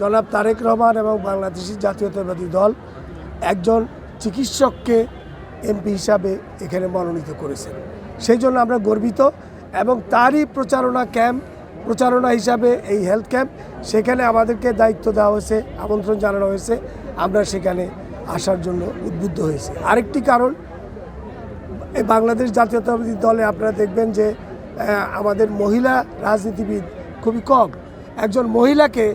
জনাব তারেক রহমান এবং বাংলাদেশি জাতীয়তাবাদী দল একজন চিকিৎসককে এমপি হিসাবে এখানে মনোনীত করেছেন। সেই জন্য আমরা গর্বিত এবং তারই প্রচারণা ক্যাম্প, প্রচারণা হিসাবে এই হেলথ ক্যাম্প, সেখানে আমাদেরকে দায়িত্ব দেওয়া হয়েছে, আমন্ত্রণ জানানো হয়েছে। আমরা সেখানে আসার জন্য উদ্বুদ্ধ হয়েছি। আরেকটি কারণ, এই বাংলাদেশ জাতীয়তাবাদী দলে আপনারা দেখবেন যে আমাদের মহিলা রাজনীতিবিদ খুবই কম। একজন মহিলাকে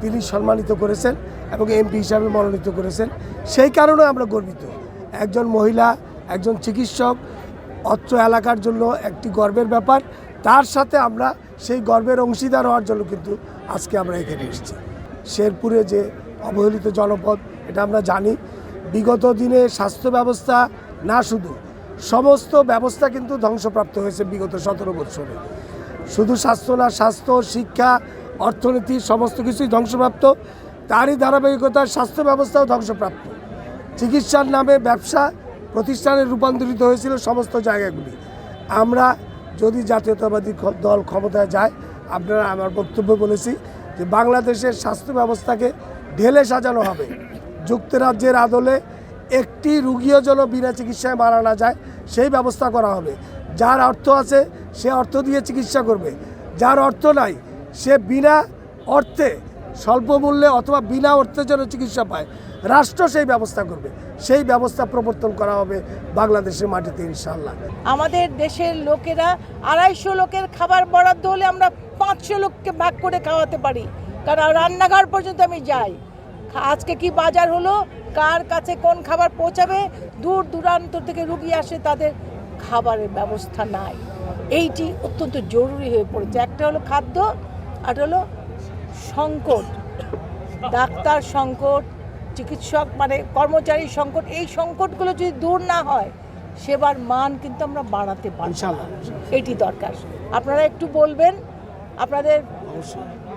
তিনি সম্মানিত করেছেন এবং এমপি হিসাবে মনোনীত করেছেন। সেই কারণে আমরা গর্বিত। একজন মহিলা, একজন চিকিৎসক, অত্র এলাকার জন্য একটি গর্বের ব্যাপার। তার সাথে আমরা সেই গর্বের অংশীদার হওয়ার জন্য কিন্তু আজকে আমরা এখানে এসেছি। শেরপুরে যে অবহেলিত জনপদ, এটা আমরা জানি। বিগত দিনে স্বাস্থ্য ব্যবস্থা না শুধু, সমস্ত ব্যবস্থা কিন্তু ধ্বংসপ্রাপ্ত হয়েছে বিগত সতেরো বছরে। শুধু স্বাস্থ্য না, স্বাস্থ্য, শিক্ষা অর্থনীতি, সমস্ত কিছুই ধ্বংসপ্রাপ্ত। তারই ধারাবাহিকতার স্বাস্থ্য ব্যবস্থাও ধ্বংসপ্রাপ্ত। চিকিৎসার নামে ব্যবসা প্রতিষ্ঠানে রূপান্তরিত হয়েছিল সমস্ত জায়গাগুলি। আমরা যদি জাতীয়তাবাদী দল ক্ষমতায় যায়, আপনারা আমার বক্তব্য বলেছি যে বাংলাদেশের স্বাস্থ্য ব্যবস্থাকে ঢেলে সাজানো হবে। যুক্তরাজ্যের আদলে একটি রুগীও যেন বিনা চিকিৎসায় মারা না যায়, সেই ব্যবস্থা করা হবে। যার অর্থ আছে, সে অর্থ দিয়ে চিকিৎসা করবে। যার অর্থ নাই সে বিনা অর্থে স্বল্প মূল্যে অথবা বিনা অর্থে যেন চিকিৎসা পায়। রাষ্ট্র সেই ব্যবস্থা করবে। সেই ব্যবস্থা প্রবর্তন করা হবে বাংলাদেশের মাটিতে ইনশাল্লাহ আমাদের দেশের লোকেরা আড়াইশো লোকের খাবার বরাদ্দ হলে আমরা পাঁচশো লোককে ভাগ করে খাওয়াতে পারি। কারণ রান্নাঘর পর্যন্ত আমি যাই। আজকে কি বাজার হলো? কার কাছে কোন খাবার পৌঁছাবে? দূর দূরান্ত থেকে রুগী আসে, তাদের খাবারের ব্যবস্থা নাই। এইটি অত্যন্ত জরুরি হয়ে পড়েছে। একটা হলো খাদ্য আর হলো সংকট ডাক্তার সংকট চিকিৎসক মানে কর্মচারী সংকট এই সংকটগুলো যদি দূর না হয় সেবার মান কিন্তু আমরা বাড়াতে পারব না। এটি দরকার। আপনারা একটু বলবেন আপনাদের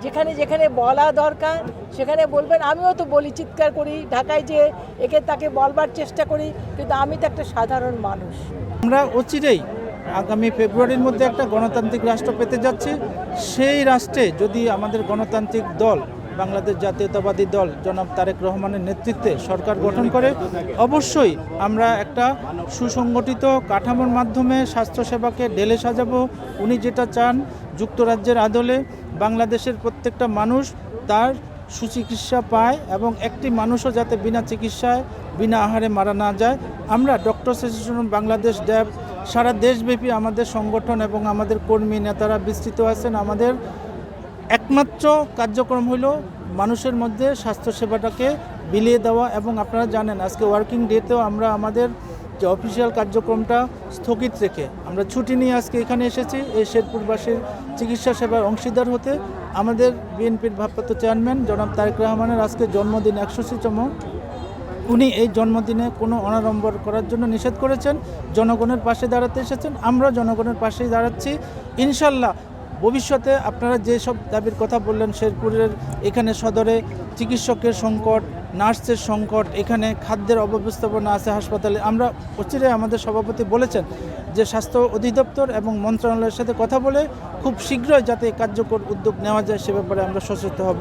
যেখানে যেখানে বলা দরকার সেখানে বলবেন আমিও তো বলি চিৎকার করি ঢাকায় যে একে তাকে বলবার চেষ্টা করি কিন্তু আমি তো একটা সাধারণ মানুষ। আমরা অচিরেই আগামী ফেব্রুয়ারির মধ্যে একটা গণতান্ত্রিক রাষ্ট্র পেতে যাচ্ছি। সেই রাষ্ট্রে যদি আমাদের গণতান্ত্রিক দল, বাংলাদেশ জাতীয়তাবাদী দল, জনাব তারেক রহমানের নেতৃত্বে সরকার গঠন করে, অবশ্যই আমরা একটা সুসংগঠিত কাঠামোর মাধ্যমে স্বাস্থ্যসেবাকে ঢেলে সাজাবো। উনি যেটা চান, যুক্তরাজ্যের আদলে বাংলাদেশের প্রত্যেকটা মানুষ তার সুচিকিৎসা পায় এবং একটি মানুষও যাতে বিনা চিকিৎসায়, বিনা আহারে মারা না যায়। আমরা ডক্টর অ্যাসোসিয়েশন বাংলাদেশ ড্যাব সারা দেশব্যাপী আমাদের সংগঠন এবং আমাদের কর্মী নেতারা বিস্তৃত আছেন। আমাদের একমাত্র কার্যক্রম হলো মানুষের মধ্যে স্বাস্থ্যসেবাটাকে বিলিয়ে দেওয়া এবং আপনারা জানেন আজকে ওয়ার্কিং ডেতেও আমরা আমাদের যে অফিসিয়াল কার্যক্রমটা স্থগিত রেখে আমরা ছুটি নিয়ে আজকে এখানে এসেছি। এই শেরপুরবাসীর চিকিৎসা সেবার অংশীদার হতে আমাদের বিএনপির ভারপ্রাপ্ত চেয়ারম্যান জনাব তারেক রহমানের আজকে জন্মদিন একশোশিতম উনি এই জন্মদিনে কোনো অনাড়ম্বর করার জন্য নিষেধ করেছেন। জনগণের পাশে দাঁড়াতে এসেছেন। আমরা জনগণের পাশেই দাঁড়াচ্ছি। ইনশাল্লাহ ভবিষ্যতে আপনারা যেসব দাবির কথা বললেন, শেরপুরের এখানে সদরে চিকিৎসকের সংকট, নার্সের সংকট, এখানে খাদ্যের অব্যবস্থাপনা আছে হাসপাতালে। আমরা অচিরে আমাদের সভাপতি বলেছেন যে স্বাস্থ্য অধিদপ্তর এবং মন্ত্রণালয়ের সাথে কথা বলে খুব শীঘ্রই যাতে কার্যকর উদ্যোগ নেওয়া যায় সে ব্যাপারে আমরা সচেত হব।